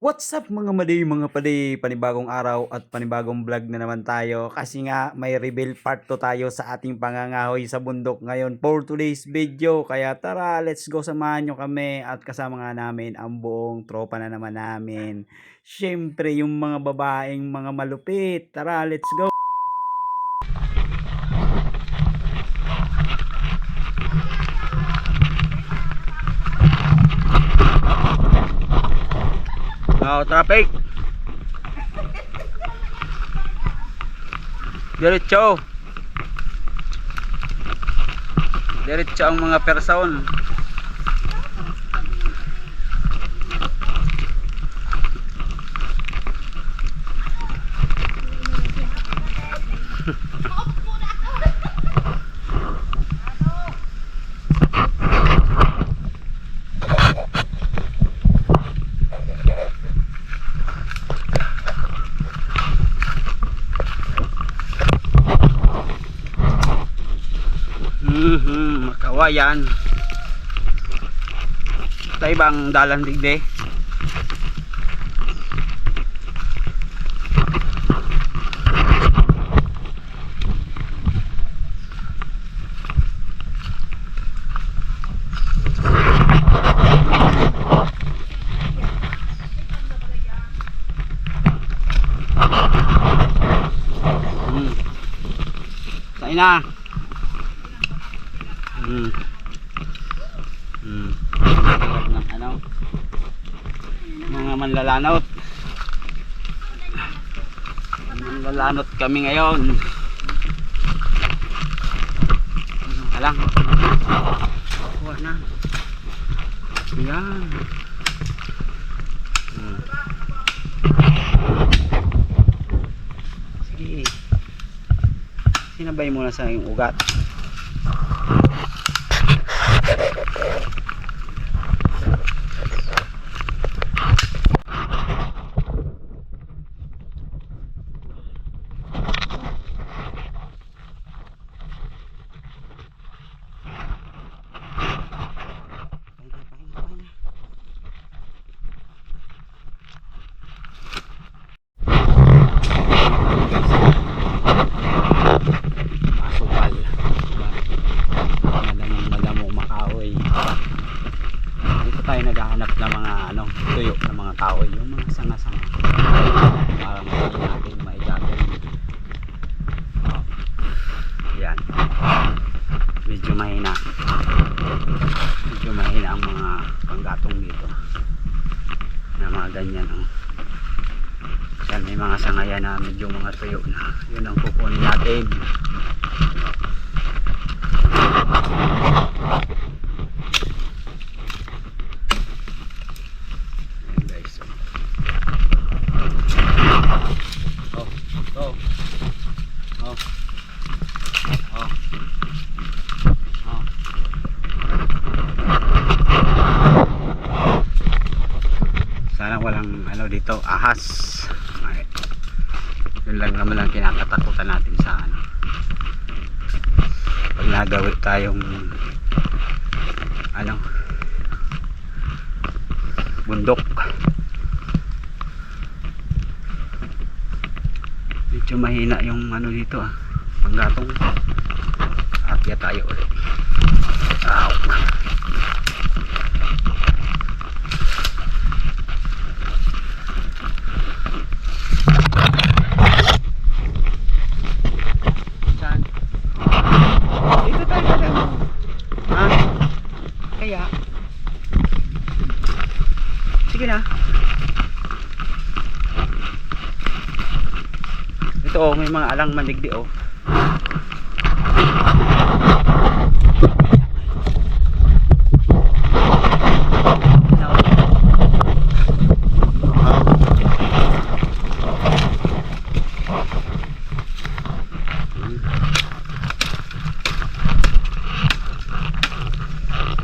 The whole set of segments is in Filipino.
What's up mga madi, mga padi, panibagong araw at panibagong vlog na naman tayo. Kasi nga may reveal part 2 tayo sa ating pangangahoy sa bundok ngayon for today's video. Kaya tara let's go. Samahan nyo kami at kasama nga namin ang buong tropa na naman namin. Syempre yung mga babaeng mga malupit. Tara let's go Oh, traffic. Diretso. Diretso ang mga person. Mhm, makawayan. Tayo bang dalan digde? Hmm. Tayo na. Hmm. Hmm. ano? Mga manlalanot. Manlalanot kami ngayon. Ano lang. Kuha na. Yan. Hmm. Sige. Sinabay mo na sa iyong ugat. Masukal. Madamong madamong makahoy. Dito tayo naghahanap ng mga ano, tuyo ng mga kahoy, yung mga sanga-sanga. Para makita natin maigatong. Oh. Yan. Medyo mahina. Medyo mahina ang mga panggatong dito. Na mga ganyan oh. Yan, may mga sangayan na medyo mga tuyo na. Yun ang kukunin natin. Ayan guys. so. Oh, oh. Oh. Oh. Oh. Sana walang ano dito, ahas. Ay. Yun lang naman ang kinakatakutan natin sa ano. Pag nagawi tayong ano bundok medyo mahina yung ano dito ah panggatong akya tayo ulit Ow. Saan? Dito tayo tayo. Ha? Kaya? Sige na. Ito oh, may mga alang manigdi oh.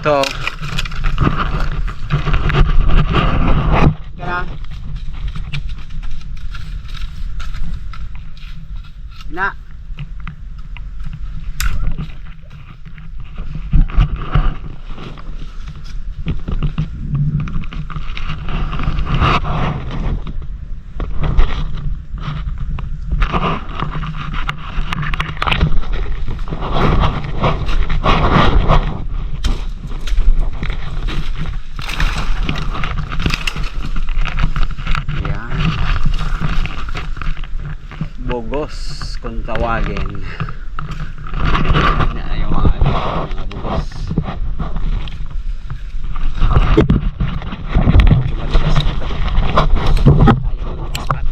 Ito. Kaya. Na. Kung tawagin na yung mga ano, mga bugos. Medyo matigas nito. Ayaw ng spot.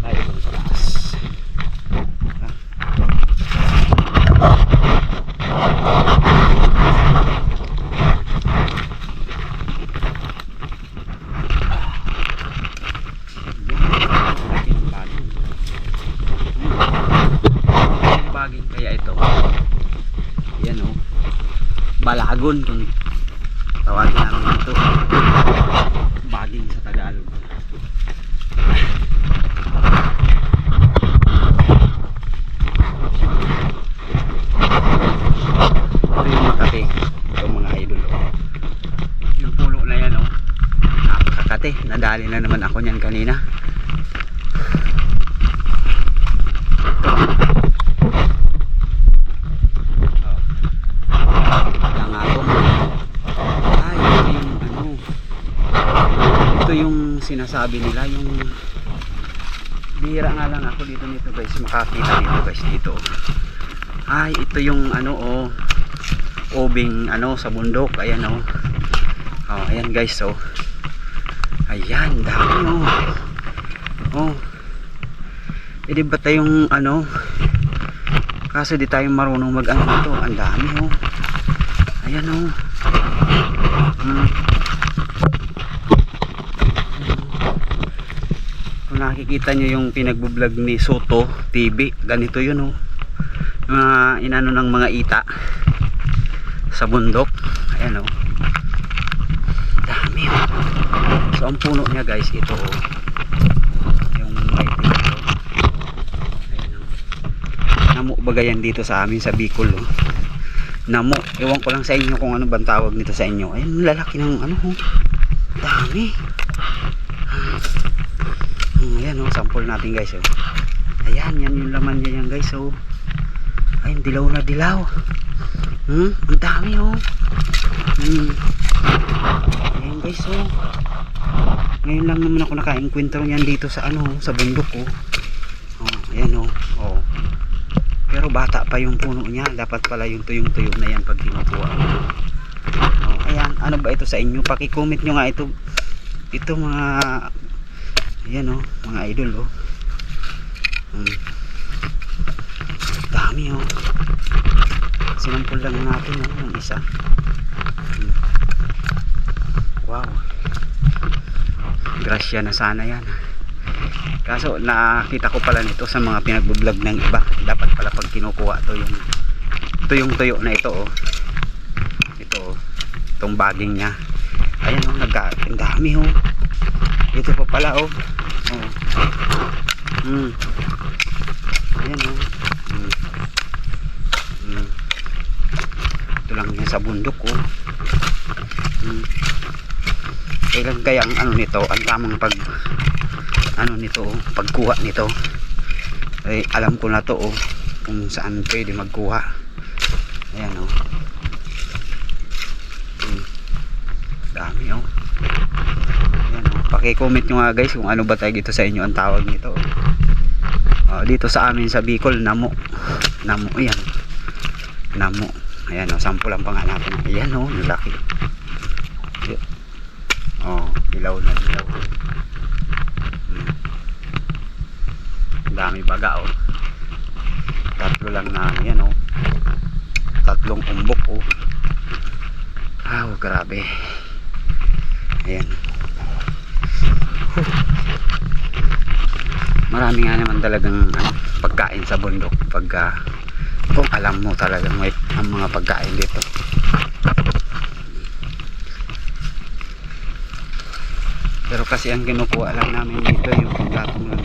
Patay dun sa taas. Malaking baging. Malaking baging kaya ito. Yan o. Balagon kung tawagin namin ito. Baging sa Tagalog. Ito yung Makati. Mga idol. Oh. Na yan oh. Napakakate. Nadali na naman ako niyan kanina. Lang ako. Ay, ito yung ano. Ito yung sinasabi nila, yung bihira nga lang ako dito nito guys, makakita nito guys dito. Ay, ito yung ano oh, obing ano sa bundok, ayan oh. Oh, ayan guys oh. Ayan, dami oh. Oh. Eh di ba tayong ano, Kaso di tayo marunong mag ano nito. Ang dami oh. Ayan oh. Hmm. Nakikita nyo yung pinagbablog ni Soto TV, ganito yun oh. Mga inano ng mga ita sa bundok. Ayan oh. Dami oh. So ang puno niya guys, ito oh. Yung may dito. Ayan oh. Namo bagayan dito sa amin sa Bicol oh. Namo, ewan ko lang sa inyo kung ano bang tawag nito sa inyo. Ayun, lalaki ng ano oh. Dami. Ayan oh, sample natin guys oh. Ayan, yan yung laman niya yan guys oh. Ayun, dilaw na dilaw. Hmm, ang dami oh. Hmm. Ayan guys oh. Ngayon lang naman ako naka-enkwentro niyan dito sa ano, sa bundok oh. Oh, ayan oh. Oh. Pero bata pa yung puno niya. Dapat pala yung tuyong-tuyo na yan pag kinukuha. Oh, ayan. Ano ba ito sa inyo? Paki-comment nyo nga ito. Ito mga ayan oh, mga idol oh. Hmm. Dami oh. Sinampol lang natin oh, yung isa. Hmm. Wow. Grasya na sana yan. Kaso nakita ko pala nito sa mga pinagbo-vlog ng iba. Dapat pala pag kinukuha to yung ito yung tuyo na ito oh. Ito oh. Itong baging niya. Ayan oh, nagka ang dami oh. Ito pa pala oh. Hmm. Ayan oh. Hmm. Hmm. Ito lang yan sa bundok oh. Hmm. Kailan kaya ang ano nito, ang tamang pag ano nito pagkuha nito ay alam ko na to oh kung saan pwede magkuha ayan oh hmm. dami oh ayan oh paki-comment nyo nga guys kung ano ba tayo dito sa inyo ang tawag nito oh. Oh, dito sa amin sa Bicol namo namo yan namo ayan oh sample ang pangalan ayan oh laki oh dilaw na dilaw Ang dami baga oh. Tatlo lang na yan oh. Tatlong umbok oh. Ah, oh, grabe. Ayan. Marami nga naman talagang ano, pagkain sa bundok pagka kung alam mo talagang may ang mga pagkain dito. Pero kasi ang kinukuha lang namin dito yung pagkatong lang.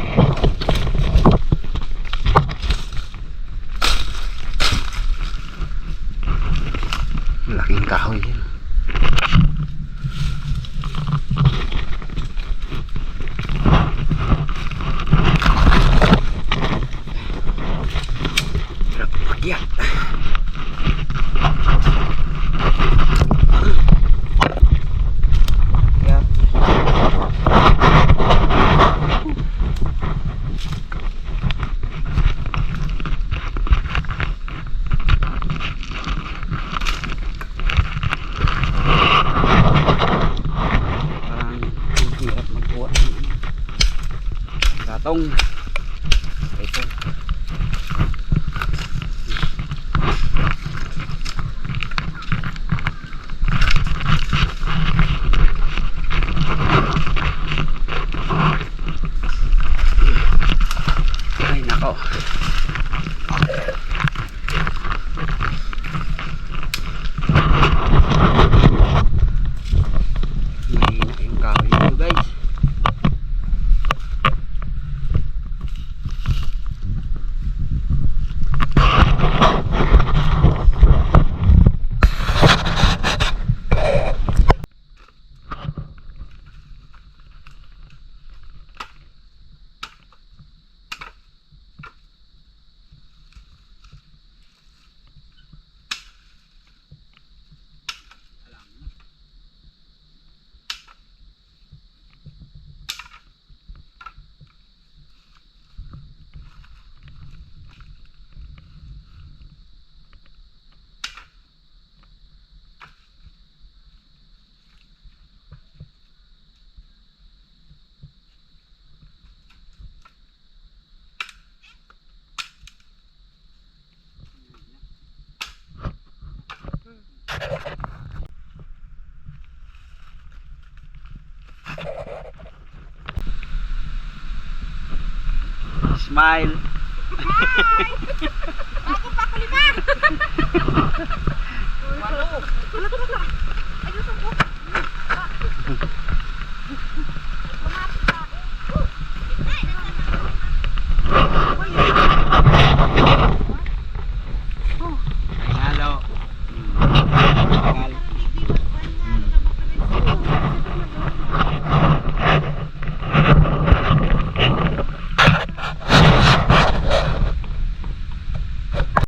Smile. Ako